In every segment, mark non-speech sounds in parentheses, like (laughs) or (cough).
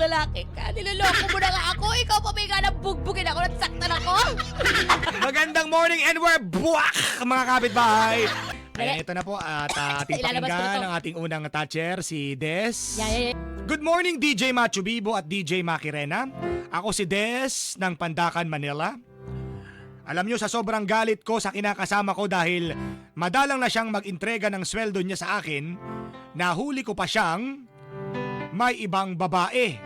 lalaki ka. Niloloko mo na nga ako. Ikaw pa may nga bugbugin ako at saktan ako. (laughs) Magandang morning and we're buwak mga kapitbahay. Dali. ito na po at uh, ating Ilalabas ko na pakinggan to. ang ating unang toucher, si Des. Yeah, yeah, yeah. Good morning DJ Machu Bibo at DJ Makirena. Ako si Des ng Pandakan, Manila. Alam nyo, sa sobrang galit ko sa kinakasama ko dahil madalang na siyang mag-entrega ng sweldo niya sa akin, nahuli ko pa siyang may ibang babae.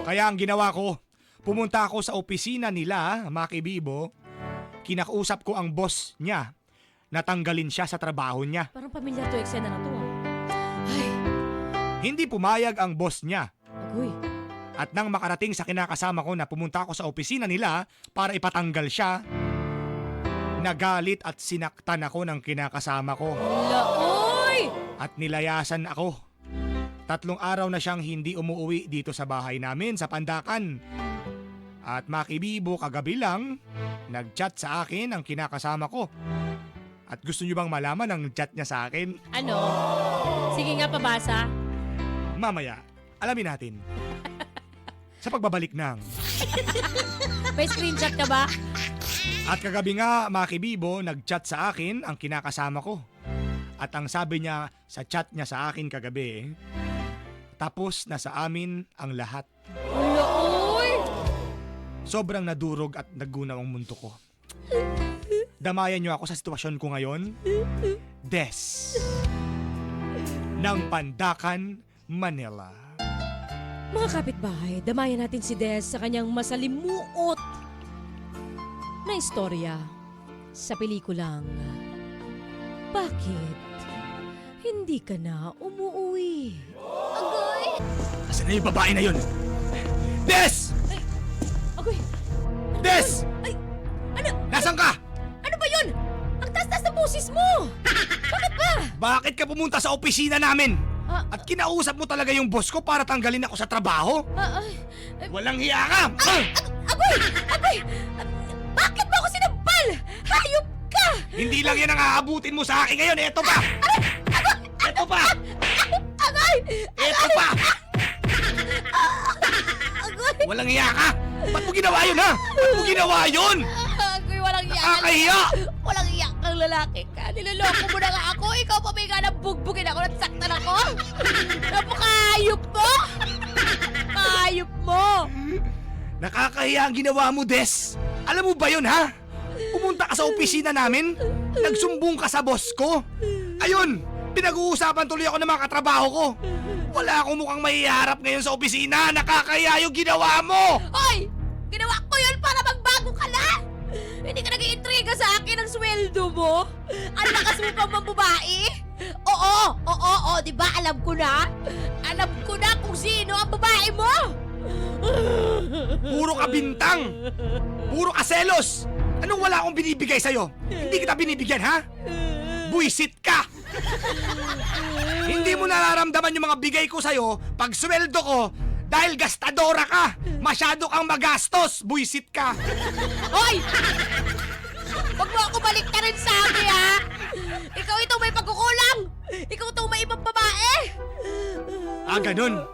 Kaya ang ginawa ko, pumunta ako sa opisina nila, Maki Bibo, kinakausap ko ang boss niya, natanggalin siya sa trabaho niya. Parang pamilyar to eksena na to. ah. Ay, Hindi pumayag ang boss niya agoy. At nang makarating sa kinakasama ko na pumunta ako sa opisina nila para ipatanggal siya, nagalit at sinaktan ako ng kinakasama ko Wala, oy! at nilayasan ako. Tatlong araw na siyang hindi umuwi dito sa bahay namin sa Pandakan. At makibibo kagabi lang, nagchat sa akin ang kinakasama ko. At gusto niyo bang malaman ang chat niya sa akin? Ano? Sige nga, pabasa. Mamaya, alamin natin. Sa pagbabalik ng (laughs) May screenshot ka ba? At kagabi nga, Makibibo, nag-chat sa akin ang kinakasama ko. At ang sabi niya sa chat niya sa akin kagabi, tapos na sa amin ang lahat. Sobrang nadurog at naggunaw ang mundo ko. Damayan niyo ako sa sitwasyon ko ngayon. Des. Ng Pandakan, Manila. Mga kapitbahay, damayan natin si Des sa kanyang masalimuot na istorya sa pelikulang Bakit hindi ka na umuwi? Asan na yung babae na yun? Des! Agoy! Des! Ay! Ano? Nasaan ka? Ano ba yun? Ang taas-taas ng boses mo! (laughs) Bakit ba? Bakit ka pumunta sa opisina namin? Ah, At kinausap mo talaga yung boss ko para tanggalin ako sa trabaho? ah, ay, Walang hiya ka! Ah! agoy! Agoy! Ah, Bakit mo ako sinampal? Hayop ka! Hindi lang yan ang aabutin mo sa akin ngayon. Eto pa! Eto pa! Agoy! Eto pa! Walang hiya ka! Ba't mo ginawa yun, ha? Ba't mo ginawa yun? Agoy, walang iya. Nakakahiya! Walang iyak kang lalaki ka. Niloloko mo na nga ako. Ikaw pa may nga bugbugin ako at saktan ako. Napakayop mo! Kayop mo! Nakakahiya ang ginawa mo, Des. Alam mo ba yun, ha? Pumunta ka sa opisina namin, nagsumbong ka sa boss ko. Ayun, pinag-uusapan tuloy ako ng mga katrabaho ko. Wala akong mukhang mahiharap ngayon sa opisina. Nakakahiya yung ginawa mo! Hoy! Ginawa ko yun para magbago ka na! Hindi ka nag-iintriga sa akin ng sweldo mo? Ang lakas mo pang mambabae? Oo, oo, oo, di ba alam ko na? Alam ko na kung sino ang babae mo! Puro ka bintang! Puro ka selos! Anong wala akong binibigay sa'yo? Hindi kita binibigyan, ha? Buisit ka! Hindi mo nararamdaman yung mga bigay ko sa'yo pag sweldo ko dahil gastadora ka! Masyado kang magastos! Buisit ka! Hoy! Huwag mo ako balik ka rin sa akin, ha? Ikaw itong may pagkukulang! Ikaw itong may ibang babae! Ah, ganun.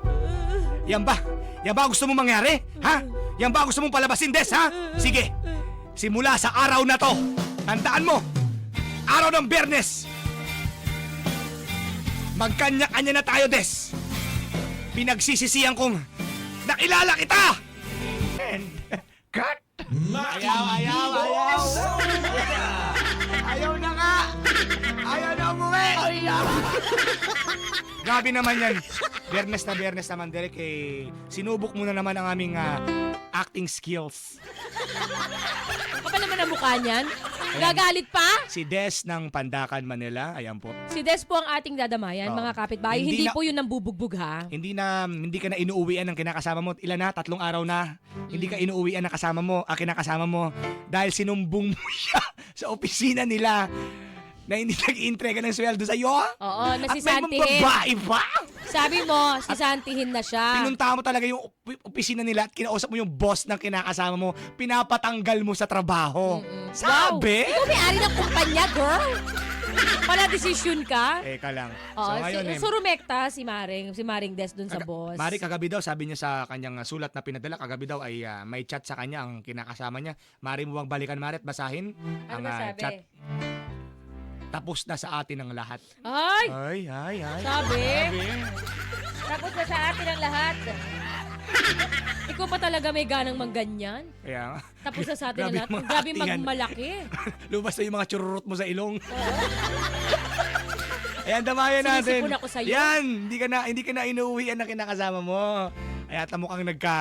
Yan ba? Yan ba gusto mong mangyari? Ha? Yan ba gusto mong palabasin, Des, ha? Sige. Simula sa araw na to, tandaan mo, araw ng Bernes, magkanya-kanya na tayo, Des. Pinagsisisihan kong nakilala kita! And, cut! Ayaw, ayaw, ayaw! Ayaw na nga! Ayaw na umuwi! Grabe naman yan. Bernes na bernes naman, Derek. Eh, sinubok mo na naman ang aming ah, acting skills. Kapal naman ang mukha niyan. Gagalit pa? Si Des ng Pandakan, Manila. Ayan po. Si Des po ang ating dadamayan, Oo. mga kapitbahay. Hindi Hindi, na- po yun ang bubugbog, ha? Hindi na hindi ka na inuuwian ng kinakasama mo. Ilan na? Tatlong araw na. Hindi ka inuuwian ng kasama mo, ah, kinakasama mo dahil sinumbong mo (laughs) siya sa opisina nila na hindi nag-iintrega ng sweldo sa iyo. Oo, At may nasisantihin. babae ba? Sabi mo, sisantihin na siya. Pinunta mo talaga yung op- opisina nila at kinausap mo yung boss ng kinakasama mo, pinapatanggal mo sa trabaho. Mm-mm. Sabi? Wow. Ikaw may-ari ng kumpanya, girl. Pala desisyon ka? Teka lang. Oo, so ngayon si, eh, so rumekta si Maring, si Maring Des dun sa Kaga- boss. Mari, kagabi daw, sabi niya sa kanyang uh, sulat na pinadala, kagabi daw ay ah, may chat sa kanya ang kinakasama niya. Mari mo bang balikan, Mari, at basahin? ano ang ba ah, sabi? chat. Tapos na sa atin ang lahat. Ay! Ay, ay, ay. Sabi? Sabi. Tapos na sa atin ang lahat. Ikaw pa talaga may ganang mangganyan? Kaya nga, Tapos na sa atin ang Grabe lahat? mga Grabe actingan. magmalaki. (laughs) lumabas na yung mga chururot mo sa ilong. Ayan, damayan natin. Sinisipon ako sa'yo. Yan, hindi ka na, hindi ka na inuuwian na kinakasama mo. Kaya tamo kang nagka...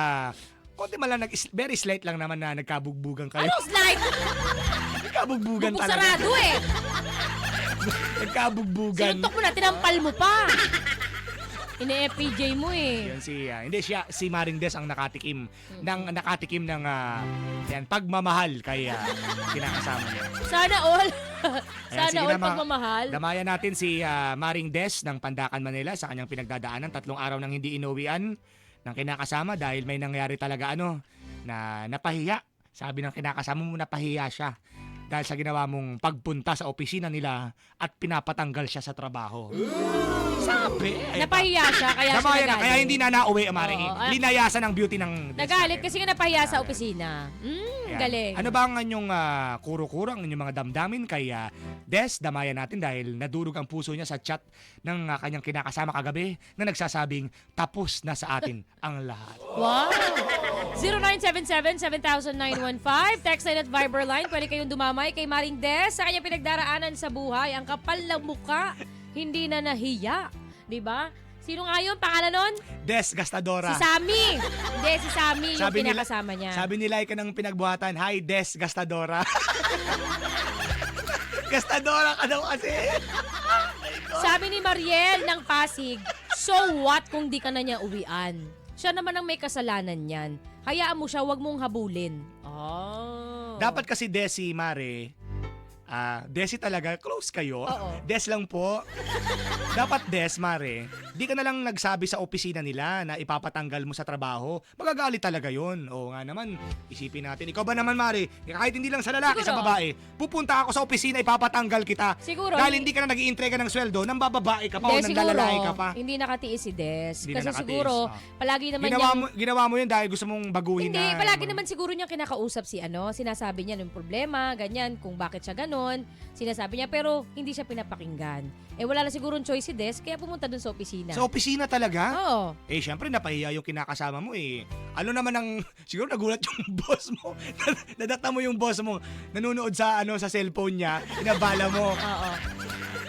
Konti man lang, nag, very slight lang naman na nagkabugbugan kayo. Anong slide? Nagkabugbugan talaga. sarado eh. Nagkabugbugan. Sinuntok mo na, tinampal mo pa. Ine-FPJ mo eh. Yan si ah, hindi siya si Maring Des ang nakatikim ng nakatikim ng ah, yan pagmamahal kay ah, kinakasama niya. Sana all. Ayan, Sana sige all na, mga- pagmamahal. Damayan natin si ah, Maring Des ng Pandakan Manila sa kanyang pinagdadaanan tatlong araw nang hindi inuwian ng kinakasama dahil may nangyari talaga ano na napahiya. Sabi ng kinakasama mo napahiya siya dahil sa ginawa mong pagpunta sa opisina nila at pinapatanggal siya sa trabaho. Sabi. eh, Napahiya siya, kaya siya Damayan na, nagalit. kaya hindi na nauwi, Amari. Oo, ah. Linayasan ang beauty ng... Nagalit kasi nga napahiya sa opisina. Mm, Ayan. galing. Ano ba ang inyong ah, kuro-kuro, ang inyong mga damdamin kay ah, Des? Damayan natin dahil nadurog ang puso niya sa chat ng ah, kanyang kinakasama kagabi na nagsasabing tapos na sa atin (laughs) ang lahat. Wow! 0977-7915, text line at Viber line. Pwede kayong dumamay kay Maring Des sa kanyang pinagdaraanan sa buhay. Ang kapal ng muka, hindi na nahiya. Di ba? Sino nga yun? Pangalan nun? Des Gastadora. Si Sammy. Hindi, si Sammy yung Sabi nila- pinakasama niya. Sabi nila ka ng pinagbuhatan, Hi Des Gastadora. (laughs) Gastadora ka daw kasi. (laughs) Sabi ni Mariel ng Pasig, so what kung di ka na niya uwian? Siya naman ang may kasalanan niyan. Hayaan mo siya, wag mong habulin. Oh. Dapat kasi Desi, Mare, ah, Desi talaga, close kayo. Oo. Des lang po. Dapat Des, Mare, di ka na lang nagsabi sa opisina nila na ipapatanggal mo sa trabaho. Magagalit talaga yun. Oo nga naman, isipin natin. Ikaw ba naman, Mare, kahit hindi lang sa lalaki, sa Siguro. babae, pupunta ako sa opisina, ipapatanggal kita. Siguro. Dahil hindi ka na nag iintrega ng sweldo, nang bababae ka pa o Hindi, nang lalaki ka pa. Hindi nakatiis si Des. Hindi na Kasi nakatiis, siguro, ah. palagi naman Ginawa niyang... mo, ginawa mo yun dahil gusto mong baguhin Hindi, na. palagi naman siguro niya kinakausap si ano, sinasabi niya yung problema, ganyan, kung bakit siya ganon, sinasabi niya, pero hindi siya pinapakinggan. Eh wala na siguro choice si Des, kaya pumunta dun sa opisina. Sa opisina talaga? Oo. Eh, syempre, napahiya yung kinakasama mo eh. Ano naman ang, (laughs) siguro nagulat yung (laughs) boss mo. (laughs) Nadata mo yung boss mo, nanonood sa, ano, sa cellphone niya, inabala mo. Oo.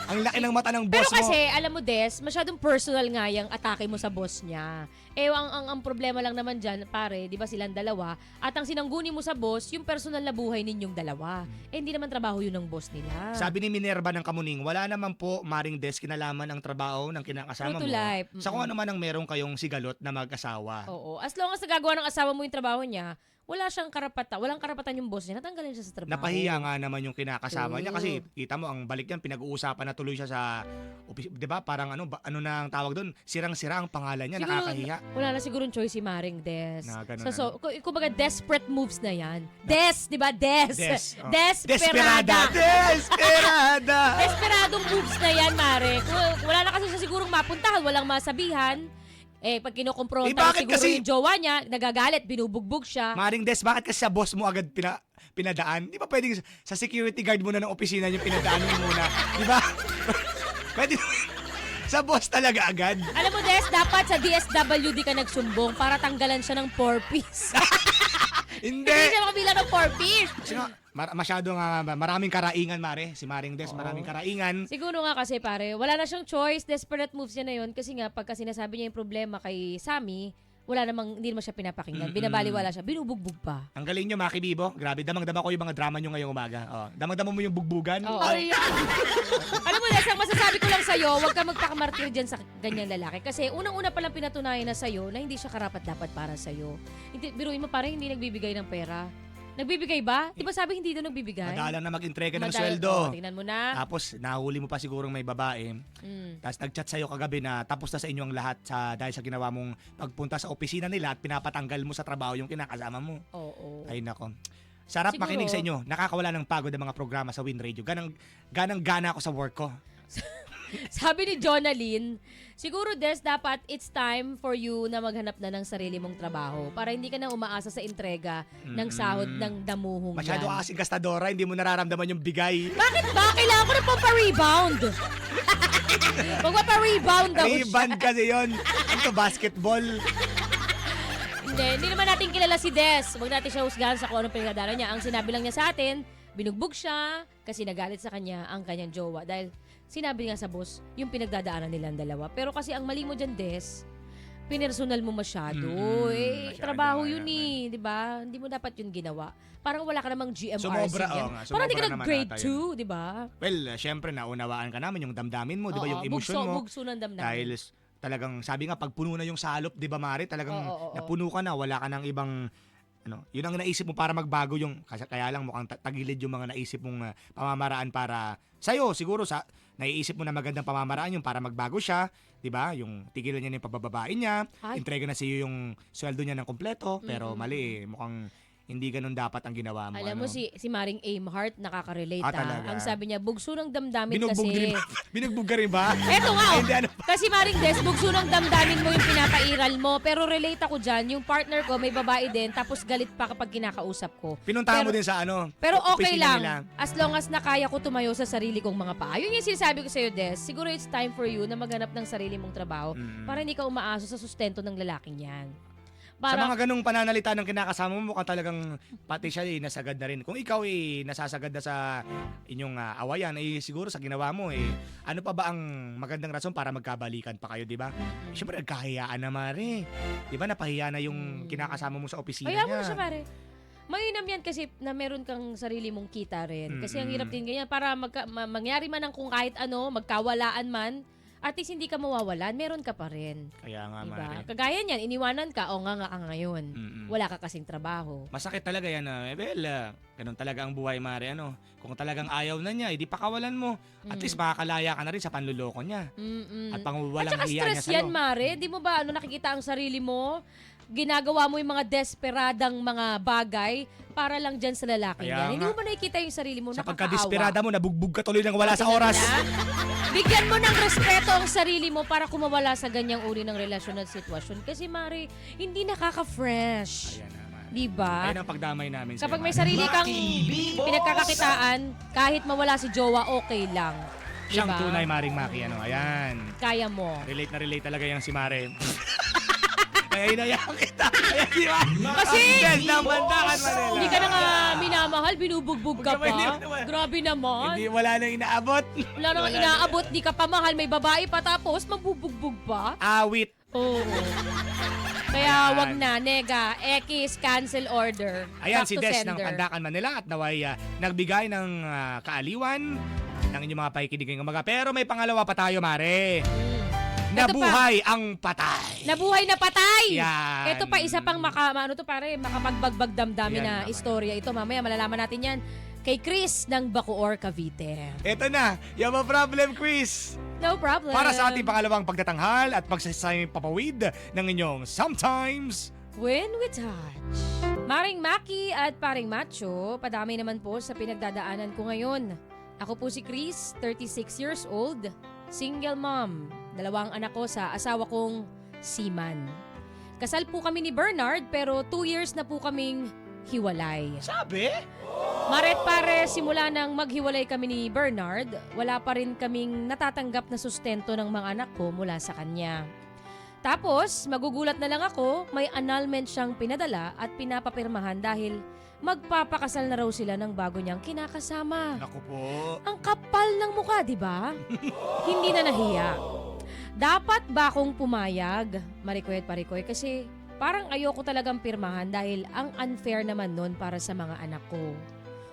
Ang laki ng mata ng Pero boss mo. kasi, alam mo, Des, masyadong personal nga yung atake mo sa boss niya. Eh, ang, ang, ang problema lang naman dyan, pare, di ba silang dalawa, at ang sinangguni mo sa boss, yung personal na buhay ninyong dalawa. Eh, hindi naman trabaho yun ng boss nila. Sabi ni Minerva ng Kamuning, wala naman po maring desk kinalaman ang trabaho ng kinakasama True to mo. life. Sa kung ano man ang meron kayong sigalot na mag-asawa. Oo. As long as nagagawa ng asawa mo yung trabaho niya, wala siyang karapatan, walang karapatan yung boss niya, natanggalin siya sa trabaho. Napahiya nga naman yung kinakasama niya kasi True. kita mo ang balik niyan pinag-uusapan na tuloy siya sa opis- 'di ba? Parang ano ba, ano na ang tawag doon? Sirang-sira ang pangalan niya, Siguro, nakakahiya. Wala na siguro choice si Maring Des. Na ganun, so, so, ku- kumbaga, desperate moves na yan. Des, di ba? Des. Des, oh. Desperada. Desperada! (laughs) Desperadong moves na yan, Mare. Wala na kasi siya sigurong mapuntahan, walang masabihan. Eh, pag kinukompronta Eh, bakit siguro kasi- yung jowa niya, nagagalit, binubugbog siya. Maring Des, bakit kasi sa boss mo agad pina, pinadaan? Di ba pwedeng sa security guard muna ng opisina yung pinadaan mo muna? Di ba? (laughs) Pwede sa boss talaga agad. Alam mo, Des, dapat sa DSWD ka nagsumbong para tanggalan siya ng 4-piece. (laughs) Hindi! (laughs) Hindi siya makabila ng 4-piece. Kasi nga, mar- masyado nga, maraming karaingan, Mare. Si Maring Des, Oo. maraming karaingan. Siguro nga kasi pare, wala na siyang choice, desperate moves niya na yun kasi nga pagka sinasabi niya yung problema kay Sammy, wala namang, hindi naman siya pinapakinggan. Mm-mm. Binabaliwala siya, binubugbog pa. Ang galing nyo, Maki Bibo. Grabe, damang-dama ko yung mga drama nyo ngayong umaga. Oh, damang-dama mo yung bugbugan. Oo. Ay, (laughs) Alam mo, Des, ang masasabi ko lang sa'yo, huwag ka magpakamartir dyan sa ganyang lalaki. Kasi unang-una palang pinatunayan na sa'yo na hindi siya karapat-dapat para sa'yo. Hindi, biruin mo parang hindi nagbibigay ng pera. Nagbibigay ba? Di ba sabi hindi daw nagbibigay? madalang na mag-entrega ng Madal- sweldo. Oh, tingnan mo na. Tapos, nahuli mo pa sigurong may babae. Mm. Tapos nag-chat sa'yo kagabi na tapos na sa inyo ang lahat sa, dahil sa ginawa mong pagpunta sa opisina nila at pinapatanggal mo sa trabaho yung kinakasama mo. Oo. Ay nako. Sarap Siguro. makinig sa inyo. Nakakawala ng pagod ang mga programa sa Win Radio. Ganang, ganang gana ako sa work ko. (laughs) (laughs) Sabi ni Jonalyn, siguro Des, dapat it's time for you na maghanap na ng sarili mong trabaho para hindi ka na umaasa sa entrega ng sahod ng damuhong Masyado yan. ka kasing gastadora, hindi mo nararamdaman yung bigay. Bakit ba? Kailangan ko na pa pa-rebound. (laughs) Magpa-rebound daw siya. Rebound kasi yun. Ano to, basketball? Hindi, hindi naman natin kilala si Des. Huwag natin siya husgahan sa kung anong pinagdadaanan niya. Ang sinabi lang niya sa atin, binugbog siya kasi nagalit sa kanya ang kanyang jowa. Dahil sinabi nga sa boss, yung pinagdadaanan nilang dalawa. Pero kasi ang mali mo dyan, Des, pinersonal mo masyado. Mm, eh, masyado trabaho yun naman. eh, di ba? Hindi mo dapat yun ginawa. Parang wala ka namang GMRC Sumobra, oo nga, Parang hindi ka nag-grade ata yun. 2, di ba? Well, uh, syempre, naunawaan ka namin yung damdamin mo, di ba? Yung emosyon bugso, mo. Bugso ng damdamin. Dahil talagang, sabi nga, pag puno na yung salop, di ba, Mari? Talagang Oo, oo, oo. napuno ka na, wala ka ng ibang ano, yun ang naisip mo para magbago yung kaya lang mukhang ta- tagilid yung mga naisip mong uh, pamamaraan para sa'yo siguro sa naiisip mo na magandang pamamaraan yung para magbago siya, 'di ba? Yung tigilan niya ng pagbababae niya, Ay. entrega na sa iyo yung sweldo niya ng kompleto, pero mali eh. mukhang hindi ganun dapat ang ginawa mo. Alam mo ano. si si Maring Aimheart nakaka-relate Ah, ah. talaga? Ang sabi niya, bugso ng damdamin binugbog kasi. din ba? (laughs) binugbog ka rin ba? (laughs) Eto nga, oh. hindi ano. Kasi Maring Des, bugso ng damdamin mo yung pinapairal mo. Pero relate ako dyan, yung partner ko may babae din, tapos galit pa kapag kinakausap ko. Pinuntahan mo Pero- din sa ano. Pero okay lang, nila. as long as nakaya ko tumayo sa sarili kong mga paa. Yun yung sinasabi ko sa'yo, Des. Siguro it's time for you na maghanap ng sarili mong trabaho Mm. para hindi ka umaaso sa sustento ng lalaking yan. Sa Para, mga ganong pananalita ng kinakasama mo, mukhang talagang pati siya eh, nasagad na rin. Kung ikaw eh, nasasagad na sa inyong ah, awayan, eh siguro sa ginawa mo eh, ano pa ba ang magandang rason para magkabalikan pa kayo, di ba? Siyempre, nagkahiyaan na mare. Di ba, napahiya na yung kinakasama mo sa opisina Kaya niya. mo na siya, pare. Mainam yan kasi na meron kang sarili mong kita rin. Kasi ang hirap din ganyan. Para magka, ma- mangyari man ang kung kahit ano, magkawalaan man, at least hindi ka mawawalan, meron ka pa rin. Kaya nga, Diba? mare. Kagaya niyan, iniwanan ka, o nga nga ka ngayon. Mm-mm. Wala ka kasing trabaho. Masakit talaga yan. ah. Eh, well, ah, ganun talaga ang buhay, Mare. Ano? Kung talagang ayaw na niya, hindi pakawalan mo. At Mm. least makakalaya ka na rin sa panluloko niya. Mm-mm. At At pangwalang saka hiya niya stress sa'yo. yan, Mare. Di mo ba ano nakikita ang sarili mo? Ginagawa mo yung mga desperadang mga bagay para lang dyan sa lalaki Kaya yan. Hindi nga. mo ba nakikita yung sarili mo? Sa pagkadesperada mo, nabugbog ka tuloy ng wala sa oras. Bigyan mo ng respeto ang sarili mo para kumawala sa ganyang uri ng relasyon at sitwasyon. Kasi, Mari, hindi nakaka-fresh. Ayan naman. Di ba? Ayun ang pagdamay namin Kapag sa'yo, may Mare. sarili kang pinagkakakitaan, kahit mawala si jowa, okay lang. Di Siyang ba? tunay Maring Maki, ano, ayan. Kaya mo. Relate na relate talaga yung si Mare. (laughs) Kaya inayaan kita. Kaya di ba? Kasi- Ang ng Bandakan Manila. Hindi ka na nga minamahal, binubugbog ka Huwag pa. hindi naman. Grabe naman. Hindi, wala nang inaabot. Wala nang na. inaabot, di ka pa mahal, may babae pa tapos mabubugbog pa. Awit. Oo. Kaya Ayan. wag na, nega, X, cancel order. Ayan Back si to Des ng sender. Pandakan Manila at naway ah, nagbigay ng ah, kaaliwan ng inyong mga pakikinig ngayong umaga. Pero may pangalawa pa tayo, Mare. Nabuhay ang patay. Nabuhay na patay! Yan. Ito pa isa pang maka, ano to pare, makapagbagbag damdamin na istorya. Ito mamaya malalaman natin yan kay Chris ng Bacoor, Cavite. Ito na, mga problem quiz. No problem. Para sa ating pangalawang pagtatanghal at pagsasayang papawid ng inyong Sometimes When we touch. Maring Maki at Paring Macho, padami naman po sa pinagdadaanan ko ngayon. Ako po si Chris, 36 years old, single mom. Dalawang anak ko sa asawa kong Seaman. Kasal po kami ni Bernard pero 2 years na po kaming hiwalay. Sabi? Maret pare, simula nang maghiwalay kami ni Bernard, wala pa rin kaming natatanggap na sustento ng mga anak ko mula sa kanya. Tapos, magugulat na lang ako, may annulment siyang pinadala at pinapapirmahan dahil magpapakasal na raw sila ng bago niyang kinakasama. Naku po. Ang kapal ng mukha, di ba? (laughs) Hindi na nahiya. Dapat ba akong pumayag, Marikoy at Parikoy? Kasi parang ayoko talagang pirmahan dahil ang unfair naman nun para sa mga anak ko.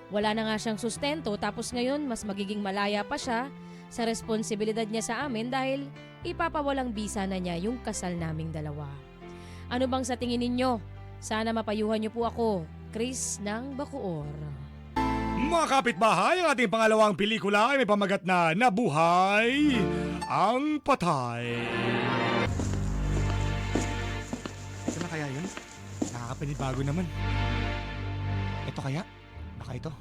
Wala na nga siyang sustento tapos ngayon mas magiging malaya pa siya sa responsibilidad niya sa amin dahil ipapawalang bisa na niya yung kasal naming dalawa. Ano bang sa tingin ninyo? Sana mapayuhan niyo po ako, Chris ng Bacoor. Mga kapitbahay, ang ating pangalawang pelikula ay may pamagat na Nabuhay ang Patay. Ito na kaya yun? Nakakapanibago naman. Ito kaya? Baka ito.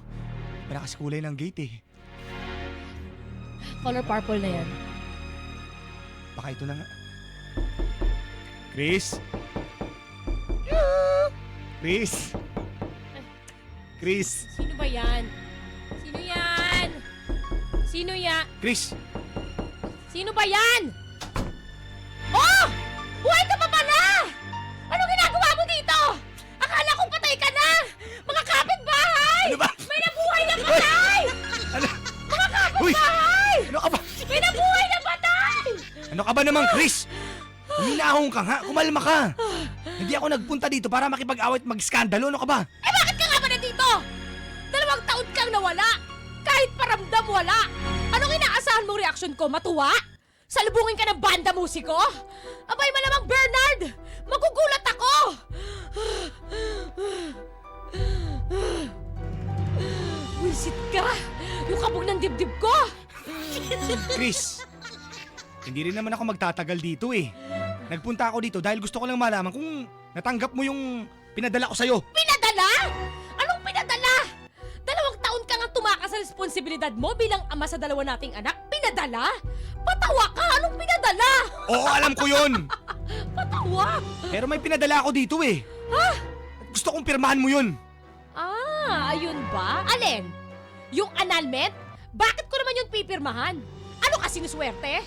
Wala kasi kulay ng gate eh. Color purple na yan. Baka ito na nga. Chris? Chris? Chris? Sino ba yan? Sino yan? Sino yan? Chris? Sino ba yan? Oh! Buhay ka pa pala! Ano ginagawa mo dito? Akala ko patay ka na! Mga kapitbahay! Ano ba? May nabuhay na patay! Ano? Mga Uy! kapitbahay! Ano ka ba? May nabuhay na patay! Ano ka ba naman, Chris? Huminahong ka nga. Kumalma ka. Hindi ako nagpunta dito para makipag-awit mag-skandalo. Ano ka ba? Kang nawala! Kahit paramdam wala! Anong inaasahan mong reaksyon ko? Matuwa? Salubungin ka ng banda musiko? Abay malamang Bernard! Magugulat ako! Wisit ka! Yung kabog ng dibdib ko! Chris, hindi rin naman ako magtatagal dito eh. Nagpunta ako dito dahil gusto ko lang malaman kung natanggap mo yung pinadala ko sa'yo. Pinadala? Sa responsibilidad mo bilang ama sa dalawa nating anak. Pinadala? Patawa ka! Anong pinadala? Oo, alam ko yun. (laughs) Patawa! Pero may pinadala ako dito eh. Ha? Gusto kong pirmahan mo yun. Ah, ayun ba? Alin? Yung annulment? Bakit ko naman yun pipirmahan? Ano ka sinuswerte?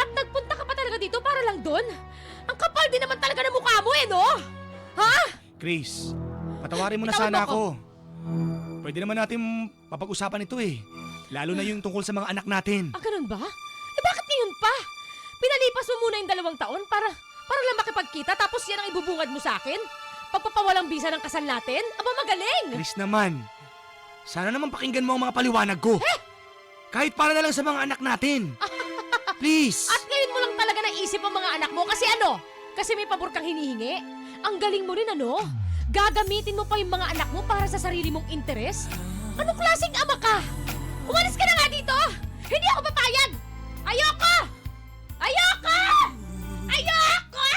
At nagpunta ka pa talaga dito para lang doon? Ang kapal din naman talaga ng mukha mo eh, no? Ha? Chris, patawarin mo na Bitawan sana mo ako. Pwede naman natin papag-usapan ito eh. Lalo na yung tungkol sa mga anak natin. Ah, ganun ba? Eh bakit ngayon pa? Pinalipas mo muna yung dalawang taon para para lang makipagkita tapos yan ang ibubungad mo sa akin? Pagpapawalang bisa ng kasal natin? Aba magaling! Chris naman, sana naman pakinggan mo ang mga paliwanag ko. Kahit para na lang sa mga anak natin. (laughs) Please. At ngayon mo lang talaga naisip ang mga anak mo kasi ano? Kasi may pabor kang hinihingi? Ang galing mo rin ano? Gagamitin mo pa yung mga anak mo para sa sarili mong interes? Anong klaseng ama ka? Umalis ka na nga dito! Hindi ako papayag! Ayoko! Ayoko! Ayoko!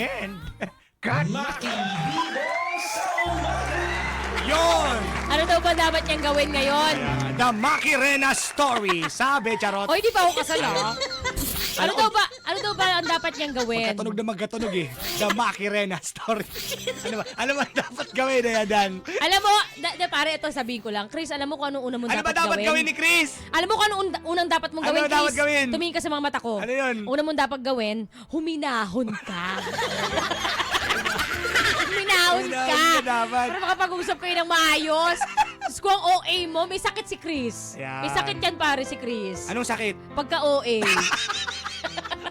And, (laughs) cut. Yon! Ano daw ba dapat niyang gawin ngayon? Uh, the Makirena Story. Sabi, Charot. Hoy, di ba ako kasal ah? (laughs) Ano daw ba, ano daw ba ang dapat niyang gawin? Magkatunog na magkatunog eh. The Makirena Story. (laughs) ano ba? Ano ba dapat gawin na yan? Alam mo, da, da, pare, ito sabihin ko lang. Chris, alam mo kung anong una mo Ano ba dapat, dapat gawin ni Chris? Alam mo kung anong un- unang dapat mong Ano gawin, ba dapat Chris? gawin? Tumingin ka sa mga mata ko. Ano yun? Una mong dapat gawin, huminahon ka. huminahon (laughs) Huminahon ka. ka dapat. Para makapag-usap kayo ng maayos. Diyos ko, ang OA mo, may sakit si Chris. Yan. May sakit yan pare si Chris. Anong sakit? Pagka (laughs)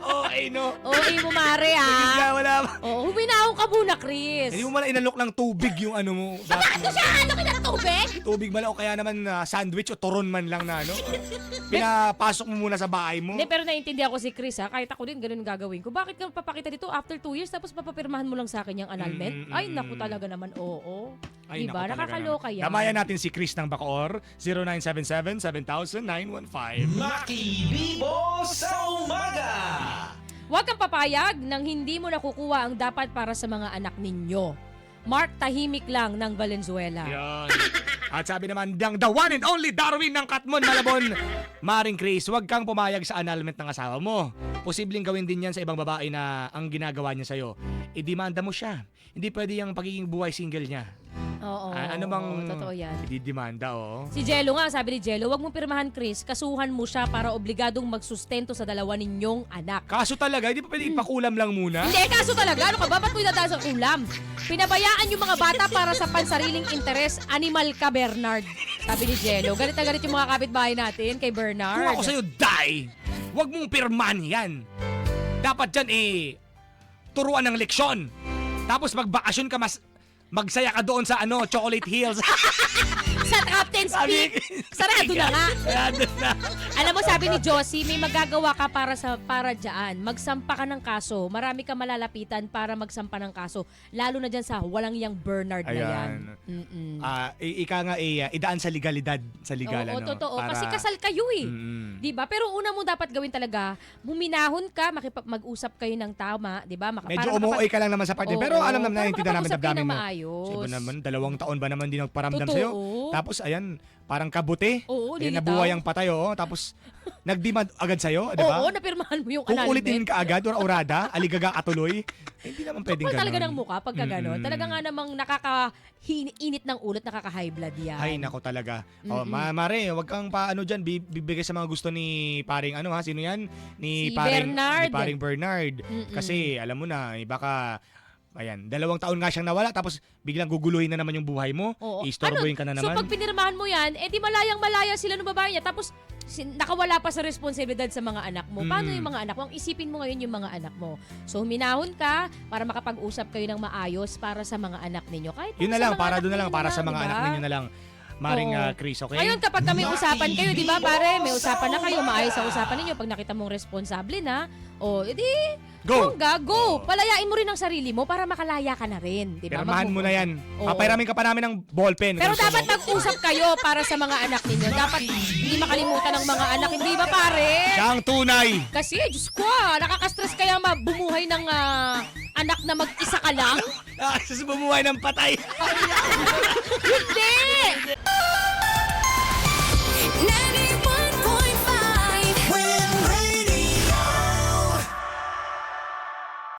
OA. Oh, ay no. OA mo mare Sakit ka, ha. wala ba? Oo, huminahon ka muna, Chris. Hindi mo man inalok ng tubig yung ano mo. (laughs) Bakit mo siya halokin ng tubig? Tubig man lang o kaya naman ah, sandwich o turon man lang na ano. Pinapasok mo muna sa bahay mo. Hindi, pero naiintindihan ko si Chris ha. Kahit ako din, ganun gagawin ko. Bakit ka papakita dito after two years tapos papapirmahan mo lang sa akin yung annulment? Mm, mm, Ay, mm. naku talaga naman, oo. Ay, diba? naku, talaga Nakakaloka naman. yan. Damayan natin si Chris ng Bacoor, 0977-7915. Makibibo sa umaga! Huwag kang papayag nang hindi mo nakukuha ang dapat para sa mga anak ninyo. Mark Tahimik lang ng Valenzuela. Yan. At sabi naman ng the one and only Darwin ng Katmon Malabon. Maring Chris, huwag kang pumayag sa annulment ng asawa mo. Posibleng gawin din yan sa ibang babae na ang ginagawa niya sa'yo. Idemanda mo siya. Hindi pwede yung pagiging buhay single niya. Oo, Ah, ano bang oo, totoo yan. ididemanda, oh. Si Jello nga, sabi ni Jello, huwag mong pirmahan Chris, kasuhan mo siya para obligadong magsustento sa dalawa ninyong anak. Kaso talaga, hindi pa pwede ipakulam lang muna? Hindi, kaso talaga, ano ka ba? Ba't mo sa ulam? Pinabayaan yung mga bata para sa pansariling interes, animal ka, Bernard. Sabi ni Jello. Galit na galit yung mga kapitbahay natin kay Bernard. Kung ako sa'yo, die! Huwag mong pirman yan. Dapat dyan eh, turuan ng leksyon. Tapos magbakasyon ka mas, magsaya ka doon sa ano, Chocolate Hills. (laughs) Sa na captain speak. Sarado na nga. (laughs) Sarado na. Alam mo, sabi ni Josie, may magagawa ka para sa para diyan. Magsampa ka ng kaso. Marami ka malalapitan para magsampa ng kaso. Lalo na diyan sa walang yang Bernard na yan. Ayan. Mm-mm. Ah, i- ika nga eh, ah, idaan sa legalidad, sa legal Oo, ano. totoo. para- Kasi kasal kayo eh. Mm. 'Di ba? Pero una mo dapat gawin talaga, buminahon ka, makipag mag-usap kayo ng tama, 'di ba? Maka- Medyo para umuoy ka lang naman sa partner. Oo, pero alam naman, para naiintindihan namin makapag-usap kayo damdamin ng mo. maayos. Iba naman, dalawang taon ba naman di nagparamdam Totoo. sa'yo? Tapos ayan, parang kabuti. Oo, eh, lilitaw. nabuhay ang patay, oo. Tapos nagdemand agad sa'yo, di ba? Oo, napirmahan mo yung Kung annulment. ulitin ka agad, or orada, aligaga katuloy, eh, hindi naman pwedeng ganun. talaga ng mukha pagka gano'n. Mm-mm. Talaga nga namang nakaka-init ng ulo at nakaka-high blood yan. Ay, nako talaga. Oh, ma Mare, wag kang paano diyan bibigay sa mga gusto ni paring ano ha, sino 'yan? Ni Si paring Bernard. ni paring Bernard. Mm-mm. Kasi alam mo na, eh, baka Ayan, dalawang taon nga siyang nawala tapos biglang guguluhin na naman yung buhay mo. Oo. Istorbohin ka na So naman. pag pinirmahan mo yan, eh di malayang malaya sila ng babae niya. Tapos nakawala pa sa responsibilidad sa mga anak mo. Paano Mm. yung mga anak mo? Ang isipin mo ngayon yung mga anak mo. So huminahon ka para makapag-usap kayo ng maayos para sa mga anak ninyo. Kahit Yun na lang, para doon na lang, para sa mga diba? anak ninyo na lang. Maring ah, Chris, okay? Ngayon kapag kami usapan kayo, di ba pare, may usapan na kayo, maayos ang usapan ninyo pag nakita mong responsable na. O, edi, Go! bongga, go! Palayain mo rin ang sarili mo para makalaya ka na rin, di ba? Pirmahan mo na yan. Oo. Papairamin ka pa namin ng ballpen. Pero gusto dapat mo. mag-usap kayo para sa mga anak ninyo. Dapat hindi makalimutan ng mga anak, hindi ba pare? Siya ang tunay. Kasi, Diyos ko, ah, nakaka-stress kaya ma- bumuhay ng ah, anak na mag-isa ka lang? (laughs) Nakasas bumuhay ng patay. Hindi! (laughs)